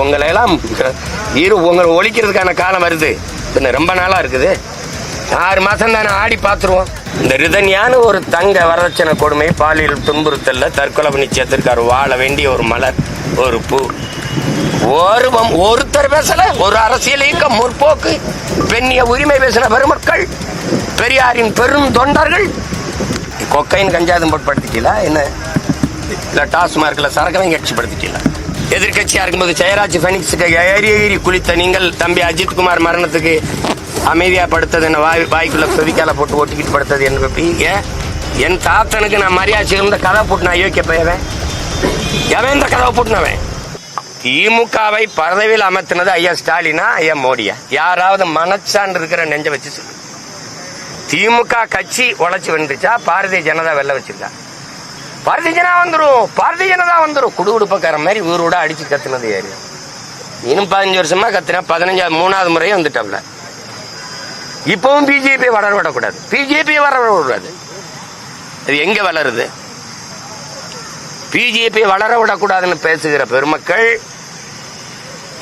உங்களை எல்லாம் இரு உங்களை ஒழிக்கிறதுக்கான காலம் வருது. இன்னும் ரொம்ப நாளாக இருக்குது. ஆறு மாதம் தானே ஆடி பார்த்துருவோம். இந்த ரிதன்யான ஒரு தங்க வரதட்சணை கொடுமை பாலியல் துன்புறுத்தலில் தற்கொலை பண்ணி சேர்த்திருக்காரு. வாழ வேண்டிய ஒரு மலர் ஒரு பூ. ஒரு ஒருத்தர் பேசல ஒரு அரசியல் இயக்கம் முற்போக்கு. பெண்ணிய உரிமை பேசின பெருமக்கள் பெரியாரின் பெரும் தொண்டர்கள். கொக்கைன் கஞ்சாதம் போட்படுத்திட்டீங்களா என்ன? இல்லை டாஸ்மார்க்கில் சரக்கவை கட்சிப்படுத்திட்டீங்களா எதிர்கட்சியா இருக்கும்போது ஜெயராஜ் ஃபெனிக்ஸுக்கு ஏறி ஏறி குளித்த நீங்கள் தம்பி அஜித் குமார் மரணத்துக்கு அமைதியா படுத்தது என்ன வாய் வாய்க்குள்ள சொதிக்கால போட்டு ஒட்டிக்கிட்டு படுத்தது என்ன என் தாத்தனுக்கு நான் மரியாதை இருந்த கதை போட்டு நான் யோக்கிய போயவன் எவன் இந்த கதவை போட்டுனவன்? திமுகவை பதவியில் அமர்த்தினது ஐயா ஸ்டாலினா ஐயா மோடியா? யாராவது மனச்சான் இருக்கிற நெஞ்ச வச்சு சொல்லு. திமுக கட்சி உழைச்சி வந்துச்சா பாரதிய ஜனதா வெள்ள வச்சிருக்கா? பாரதிய வந்துடும் வந்துரும் பாரதிய ஜனதா வந்துரும். குடுகுடுப்பக்கார மாதிரி ஊரோட அடிச்சு கத்துனது யாரு? இன்னும் பதினஞ்சு வருஷமா கத்துனா பதினஞ்சாவது மூணாவது முறையும் வந்துட்டாப்ல இப்பவும் பிஜேபி வளர விடக்கூடாது. பிஜேபி வளர விடக்கூடாது. அது எங்க வளருது? பிஜேபி வளர விடக்கூடாதுன்னு பேசுகிற பெருமக்கள்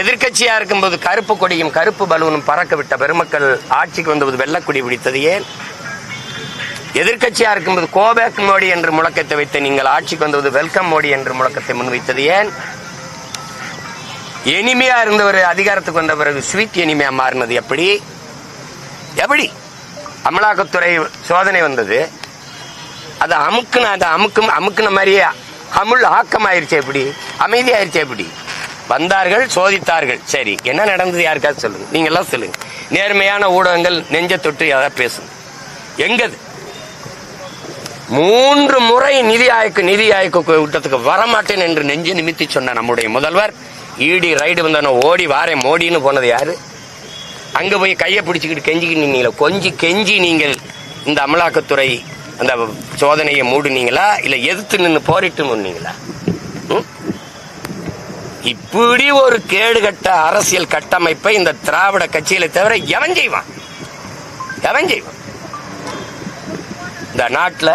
எதிர்க்கட்சியா இருக்கும்போது கருப்பு கொடியும் கருப்பு பலூனும் பறக்க விட்ட பெருமக்கள் ஆட்சிக்கு வந்தபோது வெள்ளக்கொடி பிடித்தது ஏன்? எதிர்கட்சியா இருக்கும்போது கோபேக் மோடி என்று முழக்கத்தை வைத்து நீங்கள் ஆட்சிக்கு வந்தது வெல்கம் மோடி என்று முழக்கத்தை முன்வைத்தது ஏன்? எனிமையா இருந்தவர் அதிகாரத்துக்கு வந்த பிறகு ஸ்வீட் எனிமையா மாறினது எப்படி? எப்படி? அமலாக்கத்துறை சோதனை வந்தது. அது அமுக்குன அது அமுக்கும் அமுக்குன மாதிரியே அமுல் ஆக்கமாயிருச்சு எப்படி? அமைதியாயிருச்சு எப்படி? வந்தார்கள் சோதித்தார்கள். சரி என்ன நடந்தது யாருக்காவது சொல்லுங்க. நீங்க எல்லாம் சொல்லுங்க. நேர்மையான ஊடகங்கள் நெஞ்ச தொட்டு யாராவது பேசுங்க எங்கது? மூன்று முறை நிதி ஆயக்கு நிதி ஆயக்கு கூட்டத்துக்கு வரமாட்டேன் என்று நெஞ்சு நிமித்தி சொன்ன நம்முடைய முதல்வர் ஈடி ரைடு வந்தானோ ஓடி வாரே மோடின்னு போனது யாரு? அங்க போய் கையை பிடிச்சிக்கிட்டு கெஞ்சிக்கிட்டு நீங்களா கொஞ்சி கெஞ்சி நீங்கள் இந்த அமலாக்கத்துறை அந்த சோதனையை மூடுனீங்களா? இல்ல எதிர்த்து நின்று போரிட்டு முன்னீங்களா ம்? இப்படி ஒரு கேடுகட்ட அரசியல் கட்டமைப்பை இந்த திராவிட கட்சியில தவிர எவன் செய்வான்? எவன் செய்வான்? இந்த நாட்டில்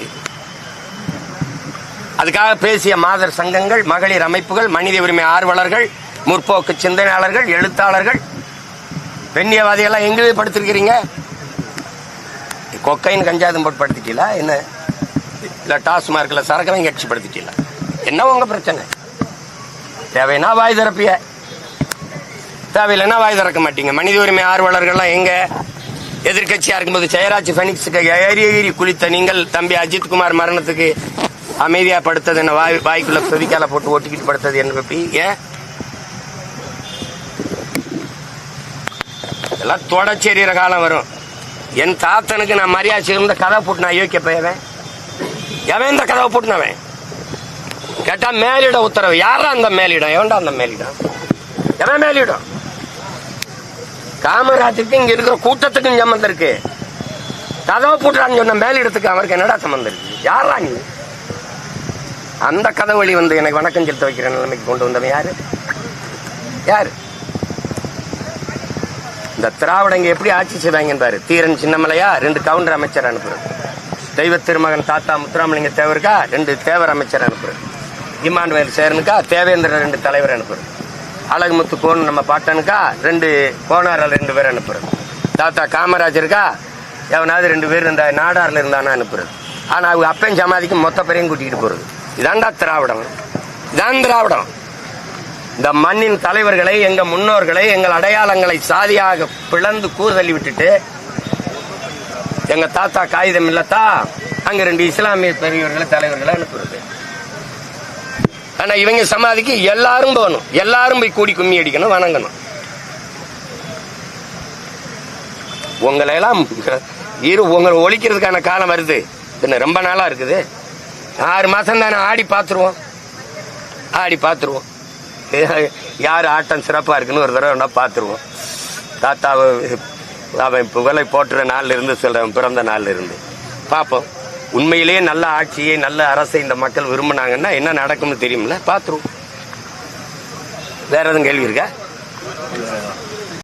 அதுக்காக பேசிய மாதர் சங்கங்கள் மகளிர் அமைப்புகள் மனித உரிமை ஆர்வலர்கள் முற்போக்கு சிந்தனையாளர்கள் எழுத்தாளர்கள் பெண்ணியவாதிகள்லாம் எங்கே படுத்திருக்கிறீங்க? கொக்கைன் கஞ்சாதம் போட்டு படுத்திட்டீங்களா? என்ன? இல்லை டாஸ்மார்க்கில் சரக்கெல்லாம் கட்சி படுத்திட்டீங்களா? என்ன உங்கள் பிரச்சனை? தேவைன்னா வாய் திறப்பிய. தேவையில்லைன்னா வாய் திறக்க மாட்டீங்க. மனித உரிமை ஆர்வலர்கள்லாம் எங்கே? எதிர்கட்சியாக இருக்கும்போது ஜெயராஜ் ஃபெனிக்ஸுக்கு ஏறி ஏறி குளித்த நீங்கள் தம்பி அஜித்குமார் மரணத்துக்கு அமைதியா படுத்தது என்ன வாய் வாய்க்குள்ள சொதிக்கால போட்டு ஒட்டிக்கிட்டு படுத்தது என்ன பப்பி ஏன் இதெல்லாம் தொடச்செறிகிற காலம் வரும். என் தாத்தனுக்கு நான் மரியாதை இருந்த கதை போட்டு நான் யோக்கிய போயவன் எவன் இந்த கதவை போட்டுனவன்? கேட்டா மேலிட உத்தரவு. யாரா அந்த மேலிடம்? எவன்டா அந்த மேலிடம்? எவன் மேலிடம்? காமராஜுக்கு இங்க இருக்கிற கூட்டத்துக்கும் சம்மந்தம் இருக்கு. கதவை போட்டுறான்னு சொன்ன மேலிடத்துக்கு அவருக்கு என்னடா சம்மந்தம் இருக்கு? யாரா நீ? அந்த கதை வழி வந்து எனக்கு வணக்கம் செலுத்த வைக்கிற நிலைமைக்கு கொண்டு வந்தவன் யாரு? யார்? இந்த திராவிடங்க எப்படி ஆட்சி செய்வாங்கன்னு பாரு. தீரன் சின்னமலையா ரெண்டு கவுண்டர் அமைச்சர் அனுப்புறது. தெய்வ திருமகன் தாத்தா முத்துராமலிங்க தேவருக்கா ரெண்டு தேவர் அமைச்சர் அனுப்புறது. இமானுவேல் சேரனுக்கா? தேவேந்திரன் ரெண்டு தலைவர் அனுப்புறது. அழகுமுத்து கோன் நம்ம பாட்டனுக்கா? ரெண்டு கோனாரில் ரெண்டு பேர் அனுப்புறது. தாத்தா காமராஜருக்கா எவனாவது ரெண்டு பேர் இருந்தா நாடாரில் இருந்தானா அனுப்புறது. ஆனால் அவங்க அப்பன் சமாதிக்கு மொத்த பேரையும் கூட்டிகிட்டு போகிறது இதாண்டா திராவிடம். இதான் திராவிடம். இந்த மண்ணின் தலைவர்களை எங்க முன்னோர்களை எங்கள் அடையாளங்களை சாதியாக பிளந்து கூறுதள்ளி விட்டுட்டு எங்க தாத்தா காகிதம் இல்லத்தா அங்க ரெண்டு இஸ்லாமிய பெரியவர்களை தலைவர்களை அனுப்புறது. ஆனா இவங்க சமாதிக்கு எல்லாரும் போகணும். எல்லாரும் போய் கூடி கும்மி அடிக்கணும் வணங்கணும். உங்களை எல்லாம் இரு உங்களை ஒழிக்கிறதுக்கான காலம் வருது. இன்னும் ரொம்ப நாளா இருக்குது. ஆறு மாதம் தானே ஆடி பார்த்துருவோம் ஆடி பார்த்துருவோம் யார் ஆட்டம் சிறப்பாக இருக்குன்னு ஒரு தடவை வேணால் பார்த்துருவோம் தாத்தாவை அவன் புகழை போட்டுற நாளில் இருந்து சொல்றவன் பிறந்த நாளில் இருந்து. பார்ப்போம் உண்மையிலேயே நல்ல ஆட்சியை நல்ல அரசை இந்த மக்கள் விரும்பினாங்கன்னா என்ன நடக்கும்னு தெரியுமில்ல பார்த்துருவோம் வேற எதுவும் கேள்வி இருக்கா?